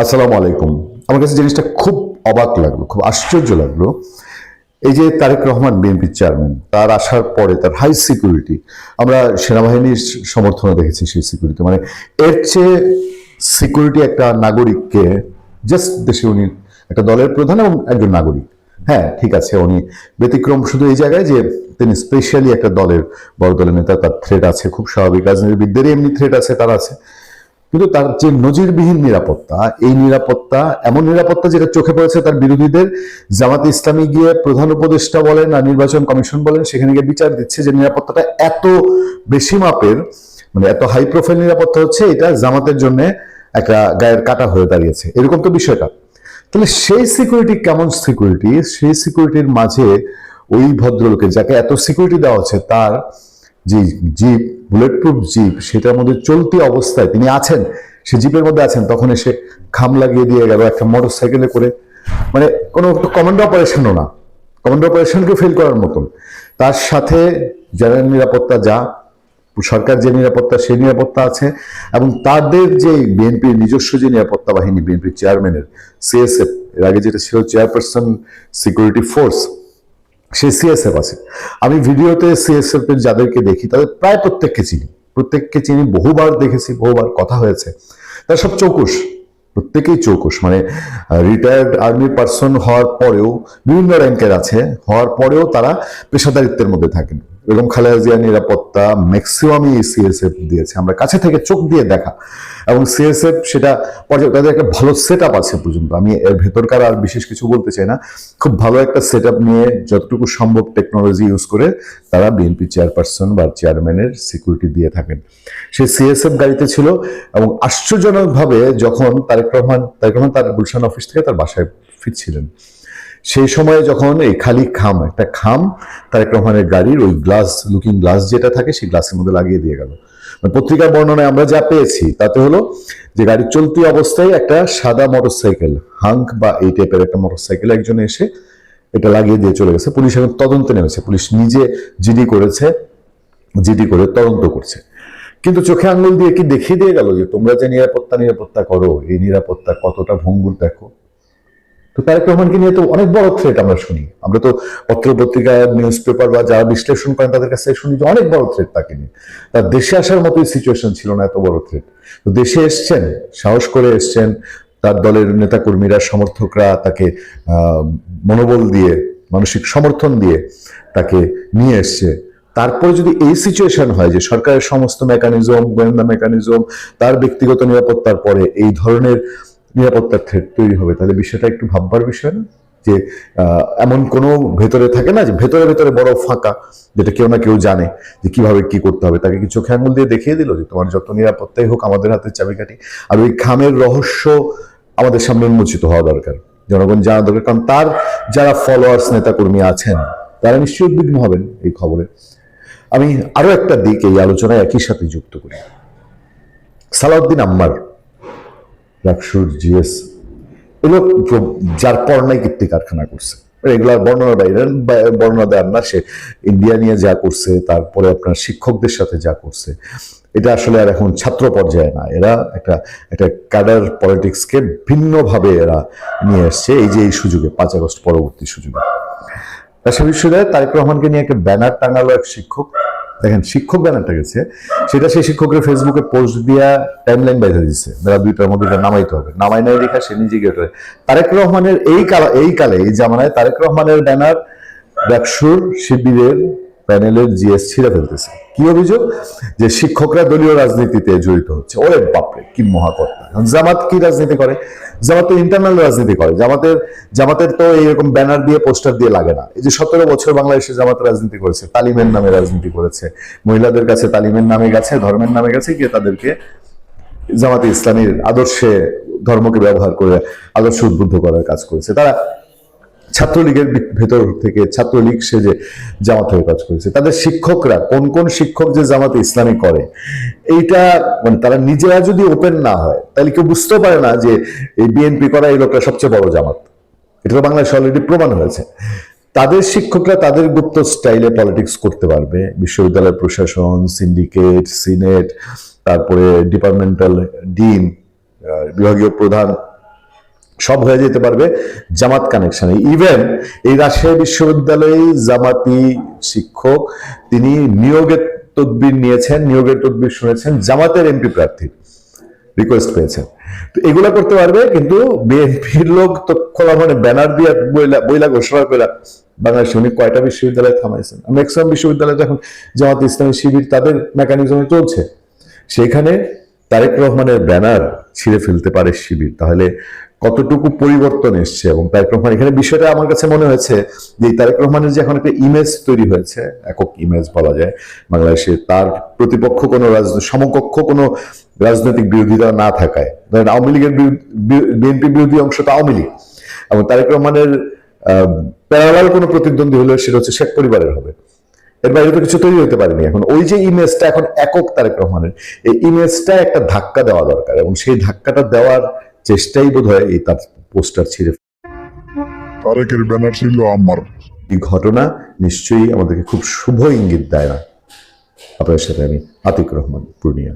আসসালামু আলাইকুম। আমার কাছে জিনিসটা খুব অবাক লাগল, খুব আশ্চর্য লাগল। এই যে তারেক রহমান বিএনপির চেয়ারম্যান, তার আসার পরে তার হাই সিকিউরিটি আমরা সেনাবাহিনীর সমর্থনে দেখেছি সেই সিকিউরিটি মানে এর চেয়ে সিকিউরিটি একটা নাগরিককে জাস্ট দেশে উনি একটা দলের প্রধান এবং একজন নাগরিক। হ্যাঁ ঠিক আছে, উনি ব্যতিক্রম শুধু এই জায়গায় যে তিনি স্পেশালি একটা দলের বড় দলের নেতা, তার থ্রেট আছে, খুব স্বাভাবিক, রাজনীতিবিদদেরই এমনি থ্রেট আছে, তার আছে। কিন্তু তার যে নজিরবিহীন নিরাপত্তা, এই নিরাপত্তা এমন নিরাপত্তা যেটা চোখে পড়েছে তার বিরোধীদের, জামাত ইসলামী গিয়ে প্রধান উপদেষ্টা বলেন আর নির্বাচন কমিশন বলেন, সেখানে গিয়ে বিচার দিচ্ছে যে নিরাপত্তাটা এত বেশি মাপের মানে এত হাই প্রোফাইল নিরাপত্তা হচ্ছে, এটা জামাতের জন্য একটা গায়ের কাটা হয়ে দাঁড়িয়েছে। এরকম তো বিষয়টা। তাহলে সেই সিকিউরিটি কেমন সিকিউরিটি সেই সিকিউরিটির মাঝে ওই ভদ্রলোকের যাকে এত সিকিউরিটি দেওয়া হচ্ছে, তার যে জিপ বুলেট প্রুফ জিপ, সেটার মধ্যে চলতি অবস্থায় তিনি আছেন, সে জিপের মধ্যে আছেন, তখন এসে খাম লাগিয়ে দিয়ে গেল একটা মোটর সাইকেলে করে। মানে কোনো কমান্ডো অপারেশনও না। কমান্ডো অপারেশনকে ফেল করার মতন। তার সাথে জেনারেল নিরাপত্তা যা, সরকার যে নিরাপত্তা, সেই নিরাপত্তা আছে, এবং তাদের যে বিএনপির নিজস্ব যে নিরাপত্তা বাহিনী, বিএনপির চেয়ারম্যানের সিএসএফ এর আগে যেটা ছিল চেয়ারপারসন সিকিউরিটি ফোর্স সেই সিএসএফ আছে। আমি ভিডিওতে সিএসএফ এর যাদেরকে দেখি, তাদের প্রায় প্রত্যেককে চিনি। প্রত্যেককে চিনি, বহুবার দেখেছি, বহুবার কথা হয়েছে। তার সব চৌকুশ, প্রত্যেকেই চৌকুশ। মানে রিটায়ার্ড আর্মি পার্সন হওয়ার পরেও বিভিন্ন র্যাঙ্কের আছে, হওয়ার পরেও তারা পেশাদারিত্বের মধ্যে থাকেন। এরকম খালেদা জিয়া নিরাপত্তা ম্যাক্সিমামই সিএসএফ দিয়েছে। আমরা কাছে থেকে চোখ দিয়ে দেখা। এবং সিএসএফ সেটা তাদের একটা ভালো সেট আপ আছে পর্যন্ত। আমি এর ভেতরকার আর বিশেষ কিছু বলতে চাই না। খুব ভালো একটা সেট নিয়ে যতটুকু সম্ভব টেকনোলজি ইউজ করে তারা বিএনপি চেয়ারপারসন বা চেয়ারম্যানের সিকিউরিটি দিয়ে থাকেন। সেই সিএসএফ গাড়িতে ছিল এবং আশ্চর্যজনকভাবে যখন তারেক রহমান তারেক রহমান তার গুলশান অফিস থেকে তার বাসায় ফিরছিলেন। সেই সময়ে যখন এই খালি খাম, একটা খাম, তারেক রহমানের গাড়ির ওই গ্লাস লুকিং গ্লাস যেটা থাকে, সেই গ্লাসের মধ্যে লাগিয়ে দিয়ে গেল। মানে পত্রিকার বর্ণনায় আমরা যা পেয়েছি, তাতে হলো যে গাড়ি চলতি অবস্থায় একটা সাদা মোটরসাইকেল হাঙ্ক বা এই টাইপের একটা মোটরসাইকেল একজন এসে এটা লাগিয়ে দিয়ে চলে গেছে। পুলিশ এখন তদন্তে নেমেছে। পুলিশ নিজে জিডি করেছে জিডি করে তদন্ত করছে। কিন্তু চোখে আঙ্গুল দিয়ে কি দেখিয়ে দিয়ে গেল যে তোমরা যে নিরাপত্তা নিরাপত্তা করো, এই নিরাপত্তা কতটা ভঙ্গুর দেখো? তো তারেক রহমানকে নিয়ে তো অনেক বড় থ্রেট আমরা শুনি। আমরা তো পত্র পত্রিকা নিউজ পেপার বা যারা বিশ্লেষণ করেন তাদের কাছে শুনি যে অনেক বড় থ্রেট তাকে নিয়ে। তার দেশে আসার মতোই সিচুয়েশন ছিল না, এত বড় থ্রেট তো দেশে এসছেন, সাহস করে এসছেন, তার দলের নেতাকর্মীরা, সমর্থকরা তাকে মনোবল দিয়ে, মানসিক সমর্থন দিয়ে তাকে নিয়ে এসছে। তারপরে যদি এই সিচুয়েশন হয় যে সরকারের সমস্ত মেকানিজম গোয়েন্দা মেকানিজম তার ব্যক্তিগত নিরাপত্তার পরে এই ধরনের নিরাপত্তার থ্রেট তৈরি হবে। তাহলে বিষয়টা একটু ভাববার বিষয় না? যে এমন কোনো ভেতরে থাকে না যে, ভেতরে ভেতরে বড় ফাঁকা, যেটা কেউ না কেউ জানে যে কীভাবে কি করতে হবে। তাকে কি চোখে আঙুল দিয়ে দেখিয়ে দিল যে, তোমার যত নিরাপত্তাই হোক আমাদের হাতে চাবিকাঠি। আর ওই খামের রহস্য আমাদের সামনে উন্মোচিত হওয়া দরকার। জনগণ জানা দরকার, কারণ তার যারা ফলোয়ার্স নেতাকর্মী আছেন, তারা নিশ্চয়ই উদ্বিগ্ন হবেন এই খবরে। আমি আরও একটা দিক এই আলোচনায় একই সাথে যুক্ত করি। সালাউদ্দিন আম্মার জিএস, এগুলো যার কীর্তি কারখানা করছে। রেগুলার বর্ণনা দেয়, এরা বা- বর্ণনা না, সে ইন্ডিয়া নিয়ে যা করছে, তারপরে আপনার শিক্ষকদের সাথে যা করছে। এটা আসলে আর এখন ছাত্র পর্যায়ে না, এরা একটা একটা ক্যাডার পলিটিক্সকে ভিন্নভাবে এরা নিয়ে এসছে, এই যে এই সুযোগে, পাঁচ আগস্ট পরবর্তী সুযোগে। রাজশাহী বিশ্ববিদ্যালয়ে তারেক রহমানকে নিয়ে একটা ব্যানার টাঙালো এক শিক্ষক। দেখেন, শিক্ষক ব্যানারটা গেছে। সেটা সেই শিক্ষকের ফেসবুকে পোস্ট দিয়া টাইমলাইন বেঁধে দিচ্ছে বেলা দুইটার মধ্যে নামাইতে হবে। নামাই নাই রেখা সে নিজে গিয়ে তারেক রহমানের এই কালা এই কালে, এই জামানায় তারেক রহমানের ব্যানার ডাকসুর শিবিরের প্যানেলের জিএস ছিঁড়ে ফেলতেছে। কি অভিযোগ? যে শিক্ষকরা দলীয় রাজনীতিতে জড়িত হচ্ছে। ওরে বাপরে, কি মহাকর্তা। জামাত কি রাজনীতি করে? জামাত তো ইন্টারনাল রাজনীতি করে। জামাতের জামাতের তো এইরকম ব্যানার দিয়ে পোস্টার দিয়ে লাগে না। এই যে সতেরো বছর বাংলাদেশে জামাত রাজনীতি করেছে, তালিমের নামে রাজনীতি করেছে, মহিলাদের কাছে তালিমের নামে গেছে, ধর্মের নামে গেছে, গিয়ে তাদেরকে জামাতে ইসলামীর আদর্শে, ধর্মকে ব্যবহার করে আদর্শ উদ্বুদ্ধ করার কাজ করেছে। তারা ছাত্রলীগের ভেতর থেকে ছাত্রলীগ সে যে জামাত হয়ে কাজ করেছে, তাদের শিক্ষকরা কোন কোন শিক্ষক যে জামাতে ইসলামী করে, এইটা মানে তারা নিজেরা যদি ওপেন না হয়, তাহলে কেউ বুঝতেও পারে না যে এই বিএনপি করা এই লোকটা সবচেয়ে বড় জামাত। এটা তো বাংলাদেশে অলরেডি প্রমাণ হয়েছে। তাদের শিক্ষকরা তাদের গুপ্ত স্টাইলে পলিটিক্স করতে পারবে। বিশ্ববিদ্যালয় প্রশাসন সিন্ডিকেট সিনেট তারপরে ডিপার্টমেন্টাল ডিন বিভাগীয় প্রধান সব হয়ে যেতে পারবে জামাত কানেকশনে ইভেন এই রাজশাহী বিশ্ববিদ্যালয়ে জামাতি শিক্ষক তিনি নিয়োগের তদবির নিয়েছেন, নিয়োগের তদবির শুনেছেন, জামাতের এমপি প্রার্থী রিকোয়েস্ট পেয়েছেন। তো এগুলা করতে পারবে, কিন্তু বিএনপির লোক তো খোলা মানে ব্যানার দিয়ে বইলা বইলা ঘোষণা করে বাংলাদেশে উনি কয়টা বিশ্ববিদ্যালয়ে থামাইছেন। ম্যাক্সিমাম বিশ্ববিদ্যালয় এখন জামাত ইসলামী শিবির তাদের মেকানিজমে চলছে, সেখানে তারেক রহমানের ব্যানার ছিঁড়ে ফেলতে পারে শিবির। তাহলে কতটুকু পরিবর্তন এসছে এবং তারেক রহমান, এখানে বিষয়টা আমার কাছে মনে হয়েছে যে তারেক রহমানের যে এখন একটা ইমেজ তৈরি হয়েছে, একক ইমেজ বলা যায় বাংলাদেশে, তার প্রতিপক্ষ কোনো সমকক্ষ কোনো রাজনৈতিক বিরোধিতা না থাকায়। ধরেন আওয়ামী লীগের বিএনপি বিরোধী অংশ তো আওয়ামী লীগ। এবং তারেক রহমানের প্যারালাল কোনো প্রতিদ্বন্দ্বী হলে সেটা হচ্ছে শেখ পরিবারের হবে। এর বাইরে তো কিছু তৈরি হতে পারেনি। এখন ওই যে ইমেজটা এখন একক তারেক রহমানের, এই ইমেজটা একটা ধাক্কা দেওয়া দরকার এবং সেই ধাক্কাটা দেওয়ার চেষ্টাই বোধ হয় এই তার পোস্টার ছিঁড়ে তারেকের ব্যানার ছিল আমার। এই ঘটনা নিশ্চয়ই আমাদেরকে খুব শুভ ইঙ্গিত দেয় না। আপনার সাথে আমি আতিক রহমান পূর্ণিয়া।